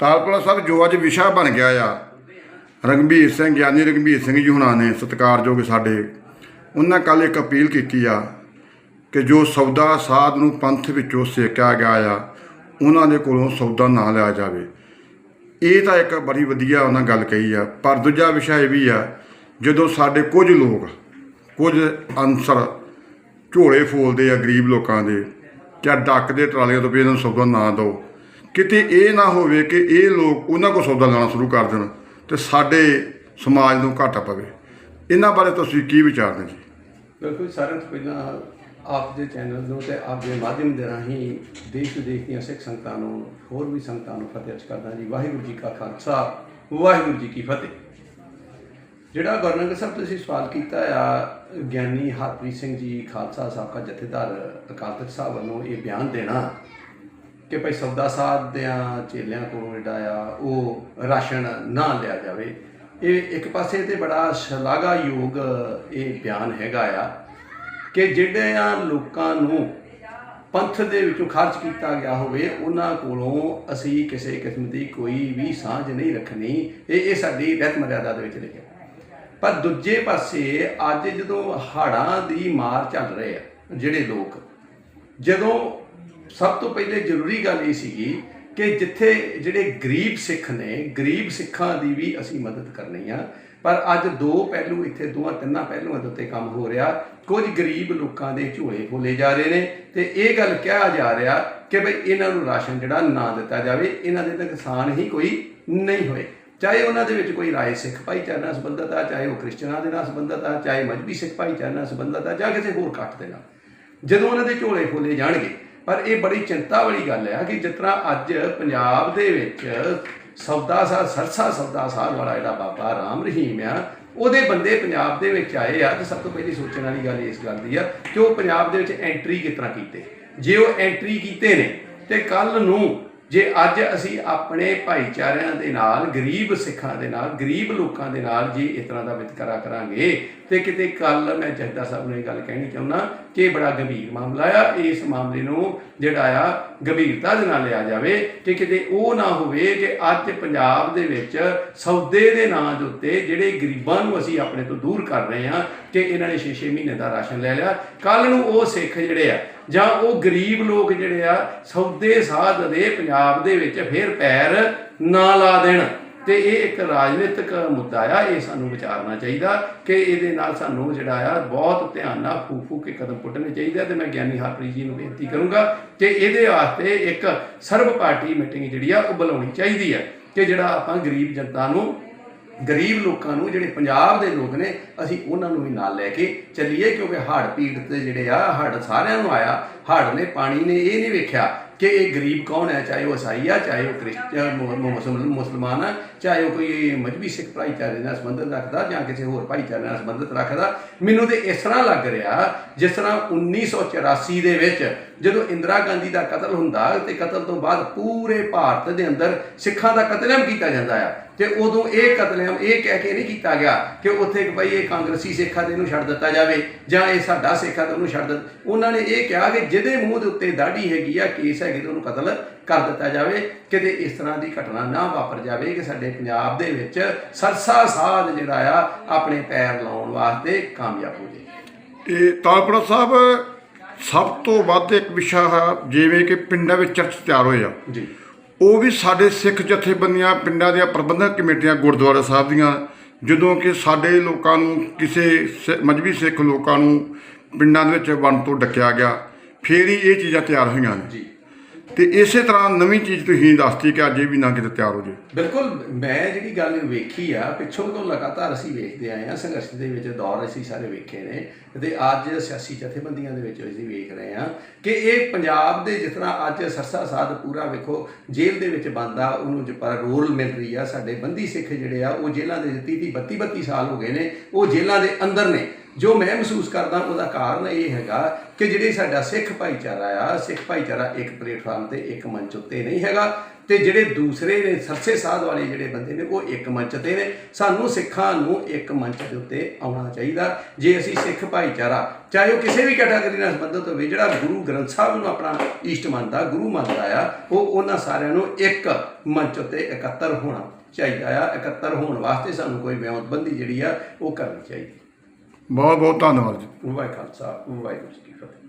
ਤਾਲਪੁਰਾ ਸਾਹਿਬ ਜੋ ਅੱਜ ਵਿਸ਼ਾ ਬਣ ਗਿਆ ਆ ਰਗਵੀਰ ਸਿੰਘ, ਗਿਆਨੀ ਰਗਵੀਰ ਸਿੰਘ ਜੀ ਹੁਣਾਂ ਨੇ ਸਤਿਕਾਰਯੋਗ ਸਾਡੇ, ਉਹਨਾਂ ਕੱਲ ਇੱਕ ਅਪੀਲ ਕੀਤੀ ਆ ਕਿ ਜੋ ਸੌਦਾ ਸਾਧ ਨੂੰ ਪੰਥ ਵਿੱਚੋਂ ਸੇਕਿਆ ਗਿਆ ਆ, ਉਹਨਾਂ ਦੇ ਕੋਲੋਂ ਸੌਦਾ ਨਾ ਲਿਆ ਜਾਵੇ। ਇਹ ਤਾਂ ਇੱਕ ਬੜੀ ਵਧੀਆ ਉਹਨਾਂ ਗੱਲ ਕਹੀ ਆ, ਪਰ ਦੂਜਾ ਵਿਸ਼ਾ ਇਹ ਵੀ ਆ, ਜਦੋਂ ਸਾਡੇ ਕੁਝ ਲੋਕ, ਕੁਝ ਅਨਸਰ ਝੋਲੇ ਫੋਲਦੇ ਆ ਗਰੀਬ ਲੋਕਾਂ ਦੇ, ਜਾਂ ਡੱਕ ਦੇ ਟਰਾਲੀਆਂ ਤੋਂ ਵੀ ਇਹਨਾਂ ਨੂੰ ਸੌਦਾ ਨਾ ਦਿਓ ਕਿਤੇ ਇਹ ਨਾ ਹੋਵੇ ਕਿ ਇਹ ਲੋਕ ਉਹਨਾਂ ਕੋਲ ਸੌਦਾ ਲੈਣਾ ਸ਼ੁਰੂ ਕਰ ਦੇਣ ਤੇ ਸਾਡੇ ਸਮਾਜ ਨੂੰ ਘਾਟਾ ਪਵੇ। ਇਹਨਾਂ ਬਾਰੇ ਤੁਸੀਂ ਕੀ ਵਿਚਾਰਦੇ ਜੀ? ਬਿਲਕੁਲ ਸਾਰਿਆਂ ਤੋਂ ਪਹਿਲਾਂ ਆਪ ਦੇ ਚੈਨਲ ਨੂੰ ਤੇ ਆਪ ਦੇ ਮਾਧਿਅਮ ਦੇ ਰਾਹੀਂ ਦੇਸ਼ ਵਿਦੇਸ਼ ਦੀਆਂ ਸਿੱਖ ਸੰਗਤਾਂ ਨੂੰ, ਹੋਰ ਵੀ ਸੰਗਤਾਂ ਨੂੰ ਫਤਿਹ ਅਰਜ਼ ਕਰਦਾ ਜੀ। ਵਾਹਿਗੁਰੂ ਜੀ ਕਾ ਖਾਲਸਾ, ਵਾਹਿਗੁਰੂ ਜੀ ਕੀ ਫਤਿਹ। ਜਿਹੜਾ ਗੁਰਨੰਗ ਸਾਹਿਬ ਤੁਸੀਂ ਸਵਾਲ ਕੀਤਾ ਆ, ਗਿਆਨੀ ਹਰਪ੍ਰੀਤ ਸਿੰਘ ਜੀ ਖਾਲਸਾ ਸਾਬਕਾ ਜਥੇਦਾਰ ਅਕਾਲ ਤਖਤ ਸਾਹਿਬ ਵੱਲੋਂ ਇਹ ਬਿਆਨ ਦੇਣਾ ਕਿ ਭਾਈ ਸੌਦਾ ਸਾਧ ਦਿਆਂ ਚੇਲਿਆਂ ਕੋਲੋਂ ਜਿਹੜਾ ਆ, ਉਹ ਰਾਸ਼ਨ ਨਾ ਲਿਆ ਜਾਵੇ। ਇਹ ਇੱਕ ਪਾਸੇ ਤੇ ਬੜਾ ਸ਼ਲਾਘਾਯੋਗ ਇਹ ਬਿਆਨ ਹੈਗਾ ਆ ਕਿ ਜਿਹੜੇ ਆ ਲੋਕਾਂ ਨੂੰ ਪੰਥ ਦੇ ਵਿੱਚੋਂ ਖਰਚ ਕੀਤਾ ਗਿਆ ਹੋਵੇ, ਉਹਨਾਂ ਕੋਲੋਂ ਅਸੀਂ ਕਿਸੇ ਕਿਸਮ ਦੀ ਕੋਈ ਵੀ ਸਾਂਝ ਨਹੀਂ ਰੱਖਣੀ। ਇਹ ਇਹ ਸਾਡੀ ਰਹਿਤ ਮਰਿਆਦਾ ਦੇ ਵਿੱਚ ਲਿਖਿਆ ਪਰ ਦੂਜੇ ਪਾਸੇ ਅੱਜ ਜਦੋਂ ਹਾੜਾਂ ਦੀ ਮਾਰ ਚੱਲ ਰਹੇ ਆ, ਜਿਹੜੇ ਲੋਕ, ਜਦੋਂ ਸਭ ਤੋਂ ਪਹਿਲੇ ਜ਼ਰੂਰੀ ਗੱਲ ਇਹ ਸੀਗੀ ਕਿ ਜਿੱਥੇ ਜਿਹੜੇ ਗਰੀਬ ਸਿੱਖ ਨੇ, ਗਰੀਬ ਸਿੱਖਾਂ ਦੀ ਵੀ ਅਸੀਂ ਮਦਦ ਕਰਨੀ ਆ। ਪਰ ਅੱਜ ਦੋ ਪਹਿਲੂ ਇੱਥੇ ਦੋਹਾਂ ਤਿੰਨਾਂ ਪਹਿਲੂਆਂ ਦੇ ਉੱਤੇ ਕੰਮ ਹੋ ਰਿਹਾ। ਕੁਝ ਗਰੀਬ ਲੋਕਾਂ ਦੇ ਝੋਲੇ ਖੋਲੇ ਜਾ ਰਹੇ ਨੇ ਤੇ ਇਹ ਗੱਲ ਕਿਹਾ ਜਾ ਰਿਹਾ ਕਿ ਭਈ ਇਹਨਾਂ ਨੂੰ ਰਾਸ਼ਨ ਜਿਹੜਾ ਨਾ ਦਿੱਤਾ ਜਾਵੇ, ਇਹਨਾਂ ਦੇ ਤਾਂ ਕਿਸਾਨ ਹੀ ਕੋਈ ਨਹੀਂ ਹੋਏ। ਚਾਹੇ ਉਹਨਾਂ ਦੇ ਵਿੱਚ ਕੋਈ ਰਾਏ ਸਿੱਖ ਭਾਈਚਾਰੇ ਨਾਲ ਸੰਬੰਧਤ ਆ, ਚਾਹੇ ਉਹ ਕ੍ਰਿਸਚਨਾਂ ਦੇ ਨਾਲ ਸੰਬੰਧਤ ਆ, ਚਾਹੇ ਮਜਬੀ ਸਿੱਖ ਭਾਈਚਾਰੇ ਨਾਲ ਸੰਬੰਧਤ ਆ ਜਾਂ ਕਿਸੇ ਹੋਰ ਕੱਟ ਦੇ ਨਾਲ। ਜਦੋਂ ਉਹਨਾਂ ਦੇ ਝੋਲੇ ਖੋਲੇ ਜਾਣਗੇ ਪਰ ਇਹ ਬੜੀ ਚਿੰਤਾ ਵਾਲੀ ਗੱਲ ਹੈ ਕਿ ਜਿਸ ਤਰ੍ਹਾਂ ਅੱਜ ਪੰਜਾਬ ਦੇ ਵਿੱਚ ਸੌਦਾ ਸਾਹ ਸਰਸਾ ਸੌਦਾ ਸਾਹ ਵਾਲਾ ਜਿਹੜਾ ਬਾਬਾ ਰਾਮ ਰਹੀਮ ਆ, ਉਹਦੇ ਬੰਦੇ ਪੰਜਾਬ ਦੇ ਵਿੱਚ ਆਏ ਆ ਤੇ ਸਭ ਤੋਂ ਪਹਿਲੀ ਸੋਚਣ ਵਾਲੀ ਗੱਲ ਇਸ ਗੱਲ ਦੀ ਆ ਕਿ ਉਹ ਪੰਜਾਬ ਦੇ ਵਿੱਚ ਐਂਟਰੀ ਕਿਸ ਤਰ੍ਹਾਂ ਕੀਤੇ? ਜੇ ਉਹ ਐਂਟਰੀ ਕੀਤੇ ਨੇ ਤੇ ਕੱਲ ਨੂੰ ਜੇ ਅੱਜ ਅਸੀਂ ਆਪਣੇ ਭਾਈਚਾਰਿਆਂ ਦੇ ਨਾਲ, ਗਰੀਬ ਸਿੱਖਾਂ ਦੇ ਨਾਲ, ਗਰੀਬ ਲੋਕਾਂ ਦੇ ਨਾਲ ਜੇ ਇਸ ਤਰ੍ਹਾਂ ਦਾ ਵਿਤਕਰਾ ਕਰਾਂਗੇ, ਤੇ ਕਿਤੇ ਕੱਲ ਮੈਂ ਜਹਦਾ ਸਾਹਿਬ ਨੂੰ ਇਹ ਗੱਲ ਕਹਿਣੀ ਚਾਹੁੰਦਾ ਕਿ ਇਹ ਬੜਾ ਗੰਭੀਰ ਮਾਮਲਾ ਆ, ਇਸ ਮਾਮਲੇ ਨੂੰ ਜਿਹੜਾ ਆ ਗੰਭੀਰਤਾ ਦੇ ਨਾਲ ਲਿਆ ਜਾਵੇ, ਕਿ ਕਿਤੇ ਉਹ ਨਾ ਹੋਵੇ ਕਿ ਅੱਜ ਪੰਜਾਬ ਦੇ ਵਿੱਚ ਸੌਦੇ ਦੇ ਨਾਂ ਦੇ ਉੱਤੇ ਜਿਹੜੇ ਗਰੀਬਾਂ ਨੂੰ ਅਸੀਂ ਆਪਣੇ ਤੋਂ ਦੂਰ ਕਰ ਰਹੇ ਹਾਂ, ਕਿ ਇਹਨਾਂ ਨੇ 6-6 ਮਹੀਨੇ ਦਾ ਰਾਸ਼ਨ ਲੈ ਲਿਆ। ਕੱਲ ਨੂੰ ਉਹ ਸਿੱਖ ਜਿਹੜੇ ਆ ਜਾਂ ਉਹ ਗਰੀਬ ਲੋਕ ਜਿਹੜੇ ਆ, ਸੌਦੇ ਸਾਧ ਦੇ ਪੰਜਾਬ ਦੇ ਵਿੱਚ ਫੇਰ ਪੈਰ ਨਾ ਲਾ ਦੇਣ। ਤੇ ਇਹ ਇੱਕ ਰਾਜਨੀਤਿਕ ਮੁੱਦਾ ਆ, ਇਹ ਸਾਨੂੰ ਵਿਚਾਰਨਾ ਚਾਹੀਦਾ ਕਿ ਇਹਦੇ ਨਾਲ ਸਾਨੂੰ ਜਿਹੜਾ ਆ, ਬਹੁਤ ਧਿਆਨ ਨਾਲ ਫੂਕ ਫੂਕ ਕੇ ਕਦਮ ਪੁੱਟਣੇ ਚਾਹੀਦੇ ਆ। ਤੇ ਮੈਂ ਗਿਆਨੀ ਹਰਪ੍ਰੀਤ ਜੀ ਨੂੰ ਬੇਨਤੀ ਕਰੂੰਗਾ ਕਿ ਇਹਦੇ ਵਾਸਤੇ ਇੱਕ ਸਰਬ ਪਾਰਟੀ ਮੀਟਿੰਗ ਜਿਹੜੀ ਆ, ਉਹ ਬੁਲਾਉਣੀ ਚਾਹੀਦੀ ਆ। ਕਿ ਜਿਹੜਾ ਆਪਾਂ ਗਰੀਬ ਜਨਤਾ ਨੂੰ ਗਰੀਬ ਲੋਕਾਂ ਨੂੰ, ਜਿਹੜੇ ਪੰਜਾਬ ਦੇ ਲੋਕ ਨੇ, ਅਸੀਂ ਉਹਨਾਂ ਨੂੰ ਵੀ ਨਾਲ ਲੈ ਕੇ ਚੱਲੀਏ, ਕਿਉਂਕਿ ਹੜ੍ਹ ਪੀੜਤ ਜਿਹੜੇ ਆ, ਹੜ੍ਹ ਸਾਰਿਆਂ ਨੂੰ ਆਇਆ, ਹੜ੍ਹ ਨੇ ਪਾਣੀ ਨੇ ਇਹ ਨਹੀਂ ਵੇਖਿਆ ਕਿ ਇਹ ਗਰੀਬ ਕੌਣ ਹੈ, ਚਾਹੇ ਉਹ ਈਸਾਈ ਆ, ਚਾਹੇ ਉਹ ਕ੍ਰਿਸਚਨ ਮੁਸਲਮਾਨ ਆ, ਚਾਹੇ ਉਹ ਕੋਈ ਮਜਬੀ ਸਿੱਖ ਭਾਈਚਾਰੇ ਨਾਲ ਸੰਬੰਧਿਤ ਰੱਖਦਾ ਜਾਂ ਕਿਸੇ ਹੋਰ ਭਾਈਚਾਰੇ ਨਾਲ ਸੰਬੰਧਿਤ ਰੱਖਦਾ, ਮੈਨੂੰ ਤੇ ਇਸ ਤਰ੍ਹਾਂ ਲੱਗ ਰਿਹਾ ਜਿਸ ਤਰ੍ਹਾਂ 1984 ਦੇ ਵਿੱਚ ਜਦੋਂ ਇੰਦਰਾ ਗਾਂਧੀ ਦਾ ਕਤਲ ਹੁੰਦਾ ਤੇ ਕਤਲ ਤੋਂ ਬਾਅਦ ਪੂਰੇ ਭਾਰਤ ਦੇ ਅੰਦਰ ਸਿੱਖਾਂ ਦਾ ਕਤਲੇਆਮ ਕੀਤਾ ਜਾਂਦਾ ਆ। ਤੇ ਉਦੋਂ ਇਹ ਕਤਲੇਆਮ ਇਹ ਕਹਿ ਕੇ ਨਹੀਂ ਕੀਤਾ ਗਿਆ ਕਿ ਉੱਥੇ ਬਈ ਇਹ ਕਾਂਗਰਸੀ ਸਿੱਖਾਂ ਦੇ ਨੂੰ ਛੱਡ ਦਿੱਤਾ ਜਾਵੇ ਜਾਂ ਇਹ ਸਾਡਾ ਸਿੱਖਾਂ ਦੇ ਉਹਨੂੰ ਛੱਡ ਦਿੱਤਾ। ਉਹਨਾਂ ਨੇ ਇਹ ਕਿਹਾ ਕਿ ਜਿਹਦੇ ਮੂੰਹ ਦੇ ਉੱਤੇ ਦਾੜੀ ਹੈਗੀ ਆ, ਕੇਸ ਹੈ ਹੈਗੇ ਤੇ ਉਹਨੂੰ ਕਤਲ ਕਰ ਦਿੱਤਾ ਜਾਵੇ ਕਿਤੇ ਇਸ ਤਰ੍ਹਾਂ ਦੀ ਘਟਨਾ ਨਾ ਵਾਪਰ ਜਾਵੇ ਕਿ ਸਾਡੇ ਪੰਜਾਬ ਦੇ ਵਿੱਚ ਸਰਸਾ ਸਾਧ ਜਿਹੜਾ ਆ ਆਪਣੇ ਪੈਰ ਲਾਉਣ ਵਾਸਤੇ ਕਾਮਯਾਬ ਹੋ ਜਾਏ ਇਹ ਤਾਲਪੁਰਾ ਸਾਹਿਬ ਸਭ ਤੋਂ ਵੱਧ ਇੱਕ ਵਿਸ਼ਾ ਹੈ ਜਿਵੇਂ ਕਿ ਪਿੰਡਾਂ ਵਿੱਚ ਚਰਚ ਤਿਆਰ ਹੋਏ ਆ। ਜੀ। ਉਹ ਵੀ ਸਾਡੇ ਸਿੱਖ ਜਥੇਬੰਦੀਆਂ ਪਿੰਡਾਂ ਦੀਆਂ ਪ੍ਰਬੰਧਕ ਕਮੇਟੀਆਂ ਗੁਰਦੁਆਰਾ ਸਾਹਿਬ ਦੀਆਂ ਜਦੋਂ ਕਿ ਸਾਡੇ ਲੋਕਾਂ ਨੂੰ ਕਿਸੇ ਮਜਬੀ ਸਿੱਖ ਲੋਕਾਂ ਨੂੰ ਪਿੰਡਾਂ ਦੇ ਵਿੱਚ ਵੰਡ ਤੋਂ ਡੱਕਿਆ ਗਿਆ ਫੇਰ ਹੀ ਇਹ ਚੀਜ਼ਾਂ ਤਿਆਰ ਹੋਈਆਂ ਨੇ। ਜੀ। ਤੇ ਇਸੇ ਤਰ੍ਹਾਂ ਨਵੀਂ ਚੀਜ਼ ਤੁਸੀਂ ਦੱਸਤੀ ਕਿ ਅੱਜ ਇਹ ਵੀ ਨਾ ਕਿਤੇ ਤਿਆਰ ਹੋ ਜੇ। ਬਿਲਕੁਲ, ਮੈਂ ਜਿਹੜੀ ਗੱਲ ਵੇਖੀ ਆ, ਪਿੱਛੋਂ ਤੋਂ ਲਗਾਤਾਰ ਅਸੀਂ ਵੇਖਦੇ ਆਏ ਆ ਸੰਘਰਸ਼ ਦੇ ਵਿੱਚ ਦੌਰ ਅਸੀਂ ਸਾਰੇ ਵੇਖੇ ਨੇ ਤੇ ਅੱਜ ਸਿਆਸੀ ਜਥੇਬੰਦੀਆਂ ਦੇ ਵਿੱਚ ਅਸੀਂ ਵੇਖ ਰਹੇ ਆ ਕਿ ਇਹ ਪੰਜਾਬ ਦੇ ਜਿਸ ਤਰ੍ਹਾਂ ਅੱਜ ਸਰਸਾ ਸਾਧ ਪੂਰਾ ਵੇਖੋ, ਜੇਲ੍ਹ ਦੇ ਵਿੱਚ ਬੰਦਾ, ਉਹਨੂੰ ਜੇ ਰੋਲ ਮਿਲ ਰਹੀ ਆ, ਸਾਡੇ ਬੰਦੀ ਸਿੱਖ ਜਿਹੜੇ ਆ, ਉਹ ਜੇਲ੍ਹਾਂ ਦੇ 30 30 32 32 ਸਾਲ ਹੋ ਗਏ ਨੇ, ਉਹ ਜੇਲ੍ਹਾਂ ਦੇ ਅੰਦਰ ਨੇ। ਜੋ ਮੈਂ ਮਹਿਸੂਸ ਕਰਦਾ, ਉਹਦਾ ਕਾਰਨ ਇਹ ਹੈਗਾ ਕਿ ਜਿਹੜੇ ਸਾਡਾ ਸਿੱਖ ਭਾਈਚਾਰਾ ਆ, ਸਿੱਖ ਭਾਈਚਾਰਾ ਇੱਕ ਪਲੇਟਫਾਰਮ ਤੇ ਇੱਕ ਮੰਚ ਉੱਤੇ ਨਹੀਂ ਹੈਗਾ ਤੇ ਜਿਹੜੇ ਦੂਸਰੇ ਨੇ ਸਰਸੇ ਸਾਧ ਵਾਲੇ ਜਿਹੜੇ ਬੰਦੇ ਨੇ, ਉਹ ਇੱਕ ਮੰਚ ਤੇ ਨੇ। ਸਾਨੂੰ ਸਿੱਖਾਂ ਨੂੰ ਇੱਕ ਮੰਚ ਦੇ ਉੱਤੇ ਆਉਣਾ ਚਾਹੀਦਾ। ਜੇ ਅਸੀਂ ਸਿੱਖ ਭਾਈਚਾਰਾ, ਚਾਹੇ ਉਹ ਕਿਸੇ ਵੀ ਕੈਟਾਗਰੀ ਨਾਲ ਸੰਬੰਧਿਤ ਹੋਵੇ, ਜਿਹੜਾ ਗੁਰੂ ਗ੍ਰੰਥ ਸਾਹਿਬ ਨੂੰ ਆਪਣਾ ਇਸ਼ਟ ਮੰਨਦਾ, ਗੁਰੂ ਮੰਨਦਾ ਆ, ਉਹ ਉਹਨਾਂ ਸਾਰਿਆਂ ਨੂੰ ਇੱਕ ਮੰਚ ਉੱਤੇ ਇਕੱਤਰ ਹੋਣਾ ਚਾਹੀਦਾ ਆ। ਇਕੱਤਰ ਹੋਣ ਵਾਸਤੇ ਸਾਨੂੰ ਕੋਈ ਵਿਉਂਤਬੰਦੀ ਜਿਹੜੀ ਆ, ਉਹ ਕਰਨੀ ਚਾਹੀਦੀ। ਬਹੁਤ ਬਹੁਤ ਧੰਨਵਾਦ ਜੀ। ਵਾਹਿਗੁਰੂ ਖਾਲਸਾ ਵਾਹਿਗੁਰੂ ਜੀ ਕੀ ਫਤਿਹ।